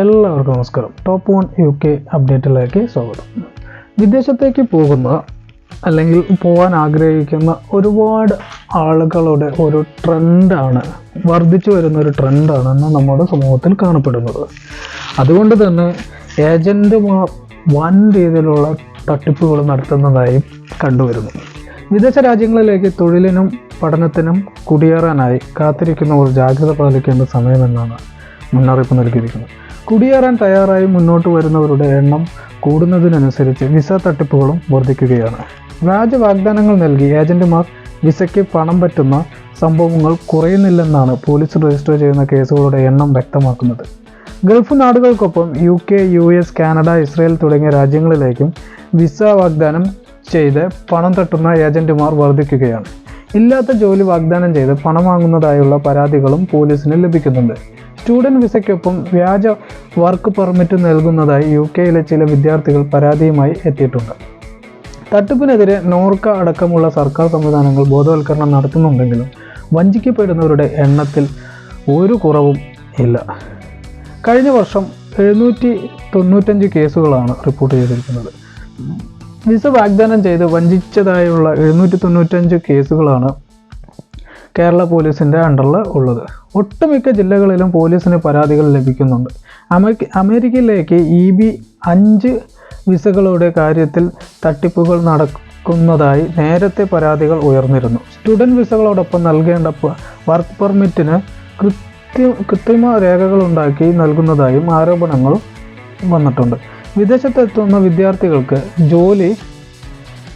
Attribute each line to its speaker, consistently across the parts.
Speaker 1: എല്ലാവർക്കും നമസ്കാരം. Top one U K അപ്ഡേറ്റിലേക്ക് സ്വാഗതം. വിദേശത്തേക്ക് പോകുന്ന അല്ലെങ്കിൽ പോകാൻ ആഗ്രഹിക്കുന്ന ഒരുപാട് ആളുകളുടെ ഒരു ട്രെൻഡാണ് വർദ്ധിച്ചു വരുന്ന ഒരു ട്രെൻഡാണ് ഇന്ന് നമ്മുടെ സമൂഹത്തിൽ കാണപ്പെടുന്നത്. അതുകൊണ്ട് തന്നെ ഏജന്റുമാർ വൻ രീതിയിലുള്ള തട്ടിപ്പുകൾ നടത്തുന്നതായും കണ്ടുവരുന്നു. വിദേശ രാജ്യങ്ങളിലേക്ക് തൊഴിലിനും പഠനത്തിനും കുടിയേറാനായി കാത്തിരിക്കുന്നവർ ജാഗ്രത പാലിക്കേണ്ട സമയമെന്നാണ് മുന്നറിയിപ്പ് നൽകിയിരിക്കുന്നത്. കുടിയേറാൻ തയ്യാറായി മുന്നോട്ട് വരുന്നവരുടെ എണ്ണം കൂടുന്നതിനനുസരിച്ച് വിസ തട്ടിപ്പുകളും വർദ്ധിക്കുകയാണ്. വ്യാജ വാഗ്ദാനങ്ങൾ നൽകി ഏജന്റുമാർ വിസയ്ക്ക് പണം പറ്റുന്ന സംഭവങ്ങൾ കുറയുന്നില്ലെന്നാണ് പോലീസ് രജിസ്റ്റർ ചെയ്യുന്ന കേസുകളുടെ എണ്ണം വ്യക്തമാക്കുന്നത്. Gulf നാടുകൾക്കൊപ്പം U K U S Canada Israel തുടങ്ങിയ രാജ്യങ്ങളിലേക്കും വിസ വാഗ്ദാനം ചെയ്ത് പണം തട്ടുന്ന ഏജന്റുമാർ വർദ്ധിക്കുകയാണ്. ഇല്ലാത്ത ജോലി വാഗ്ദാനം ചെയ്ത് പണം വാങ്ങുന്നതായുള്ള പരാതികളും പോലീസിന് ലഭിക്കുന്നുണ്ട്. സ്റ്റുഡന്റ് വിസയ്ക്കൊപ്പം വ്യാജ വർക്ക് പെർമിറ്റ് നൽകുന്നതായി യു കെയിലെ ചില വിദ്യാർത്ഥികൾ പരാതിയുമായി എത്തിയിട്ടുണ്ട്. തട്ടിപ്പിനെതിരെ നോർക്ക അടക്കമുള്ള സർക്കാർ സംവിധാനങ്ങൾ ബോധവൽക്കരണം നടത്തുന്നുണ്ടെങ്കിലും വഞ്ചിക്കപ്പെടുന്നവരുടെ എണ്ണത്തിൽ ഒരു കുറവും ഇല്ല. കഴിഞ്ഞ വർഷം എഴുന്നൂറ്റി തൊണ്ണൂറ്റഞ്ച് കേസുകളാണ് റിപ്പോർട്ട് ചെയ്തിരിക്കുന്നത്. വിസ വാഗ്ദാനം ചെയ്ത് വഞ്ചിച്ചതായുള്ള എഴുന്നൂറ്റി തൊണ്ണൂറ്റഞ്ച് കേസുകളാണ് കേരള പോലീസിന്റെ അണ്ടറിൽ ഉള്ളത്. ഒട്ടുമിക്ക ജില്ലകളിലും പോലീസിന് പരാതികൾ ലഭിക്കുന്നുണ്ട്. അമേരിക്ക അമേരിക്കയിലേക്ക് ഇ ബി അഞ്ച് വിസകളുടെ കാര്യത്തിൽ തട്ടിപ്പുകൾ നടക്കുന്നതായി നേരത്തെ പരാതികൾ ഉയർന്നിരുന്നു. സ്റ്റുഡന്റ് വിസകളോടൊപ്പം നൽകേണ്ട വർക്ക് പെർമിറ്റിന് കൃത്യ കൃത്രിമ രേഖകളുണ്ടാക്കി നൽകുന്നതായും ആരോപണങ്ങൾ വന്നിട്ടുണ്ട്. വിദേശത്തെത്തുന്ന വിദ്യാർത്ഥികൾക്ക് ജോലി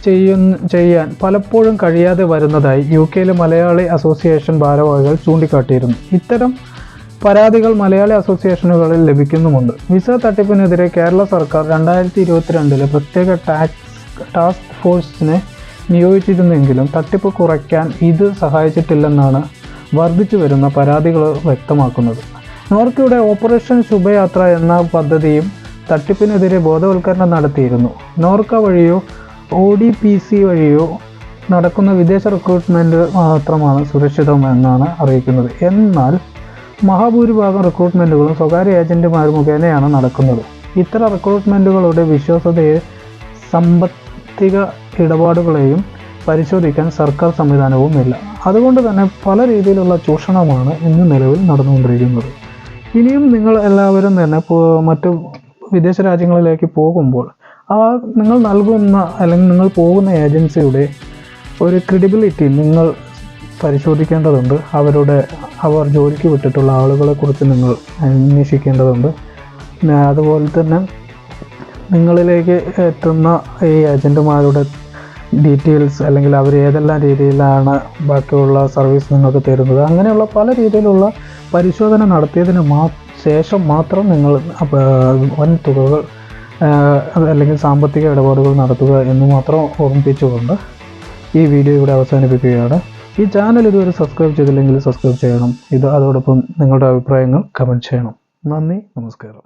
Speaker 1: ചെയ്യുന്ന ചെയ്യാൻ പലപ്പോഴും കഴിയാതെ വരുന്നതായി യു കെയിലെ മലയാളി അസോസിയേഷൻ ഭാരവാഹികൾ ചൂണ്ടിക്കാട്ടിയിരുന്നു. ഇത്തരം പരാതികൾ മലയാളി അസോസിയേഷനുകളിൽ ലഭിക്കുന്നുമുണ്ട്. വിസ തട്ടിപ്പിനെതിരെ കേരള സർക്കാർ രണ്ടായിരത്തി ഇരുപത്തിരണ്ടിലെ പ്രത്യേക ടാക്സ് ടാസ്ക് ഫോഴ്സിനെ നിയോഗിച്ചിരുന്നെങ്കിലും തട്ടിപ്പ് കുറയ്ക്കാൻ ഇത് സഹായിച്ചിട്ടില്ലെന്നാണ് വർദ്ധിച്ചു വരുന്ന പരാതികൾ വ്യക്തമാക്കുന്നത്. നോർക്കയുടെ ഓപ്പറേഷൻ ശുഭയാത്ര എന്ന പദ്ധതിയും തട്ടിപ്പിനെതിരെ ബോധവൽക്കരണം നടത്തിയിരുന്നു. നോർക്ക വഴിയോ ഒ ഡി പി സി വഴിയോ നടക്കുന്ന വിദേശ റിക്രൂട്ട്മെന്റ് മാത്രമാണ് സുരക്ഷിതമെന്നാണ് അറിയിക്കുന്നത്. എന്നാൽ മഹാഭൂരിഭാഗം റിക്രൂട്ട്മെന്റുകളും സ്വകാര്യ ഏജന്റുമാർ മുഖേനയാണ് നടക്കുന്നത്. ഇത്തരം റിക്രൂട്ട്മെന്റുകളുടെ വിശ്വാസ്യതയെ സാമ്പത്തിക ഇടപാടുകളെയും പരിശോധിക്കാൻ സർക്കാർ സംവിധാനവുമില്ല. അതുകൊണ്ട് തന്നെ പല രീതിയിലുള്ള ചൂഷണമാണ് ഇന്ന് നിലവിൽ നടന്നുകൊണ്ടിരിക്കുന്നത്. ഇനിയും നിങ്ങൾ എല്ലാവരും തന്നെ മറ്റു വിദേശ രാജ്യങ്ങളിലേക്ക് പോകുമ്പോൾ ആ നിങ്ങൾ നൽകുന്ന അല്ലെങ്കിൽ നിങ്ങൾ പോകുന്ന ഏജൻസിയുടെ ഒരു ക്രെഡിബിലിറ്റി നിങ്ങൾ പരിശോധിക്കേണ്ടതുണ്ട്. അവരുടെ അവർ ജോലിക്ക് വിട്ടിട്ടുള്ള ആളുകളെ കുറിച്ച് നിങ്ങൾ അന്വേഷിക്കേണ്ടതുണ്ട്. അതുപോലെ തന്നെ നിങ്ങളിലേക്ക് എത്തുന്ന ഈ ഏജന്റുമാരുടെ ഡീറ്റെയിൽസ് അല്ലെങ്കിൽ അവർ ഏതെല്ലാം രീതിയിലാണ് ബാക്കിയുള്ള സർവീസ് നിങ്ങൾക്ക് തരുന്നത്. അങ്ങനെയുള്ള പല രീതിയിലുള്ള പരിശോധന നടത്തിയതിന് മാ ശേഷം മാത്രം നിങ്ങൾ വൻ തുകകൾ അല്ലെങ്കിൽ സാമ്പത്തിക ഇടപാടുകൾ നടത്തുക എന്ന് മാത്രം ഓർമ്മിപ്പിച്ചുകൊണ്ട് ഈ വീഡിയോ ഇവിടെ അവസാനിപ്പിക്കുകയാണ്. ഈ ചാനൽ ഇതുവരെ സബ്സ്ക്രൈബ് ചെയ്തില്ലെങ്കിൽ സബ്സ്ക്രൈബ് ചെയ്യണം. ഇത് അതോടൊപ്പം നിങ്ങളുടെ അഭിപ്രായങ്ങൾ കമന്റ് ചെയ്യണം. നന്ദി നമസ്കാരം.